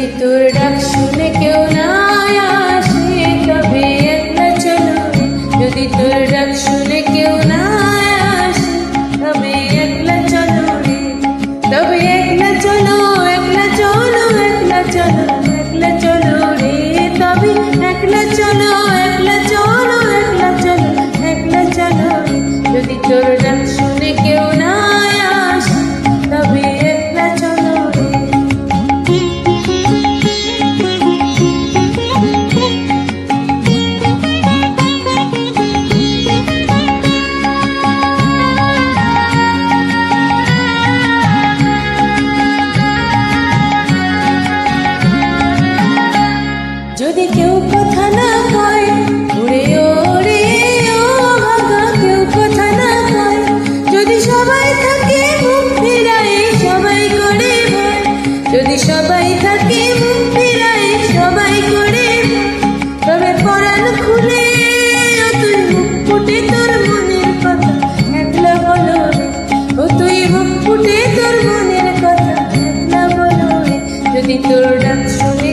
যদি তোর ডাক শুনে কেউ না আসে, তবে একলা চলো। যদি তোর ডাক শুনে কেউ না কেউ কথা না কেউ কথা না যদি সবাই থাকে ফিরায়, সবাই করে যদি সবাই থাকে ফিরায়, সবাই করে তবে খুলে তোর মনের কথা। বলো ও তুই তোর মনের কথা। বলো যদি তোর ডাক শুনে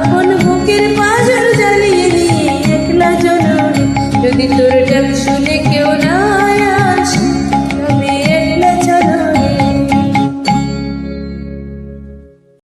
আপন বুকের পাজর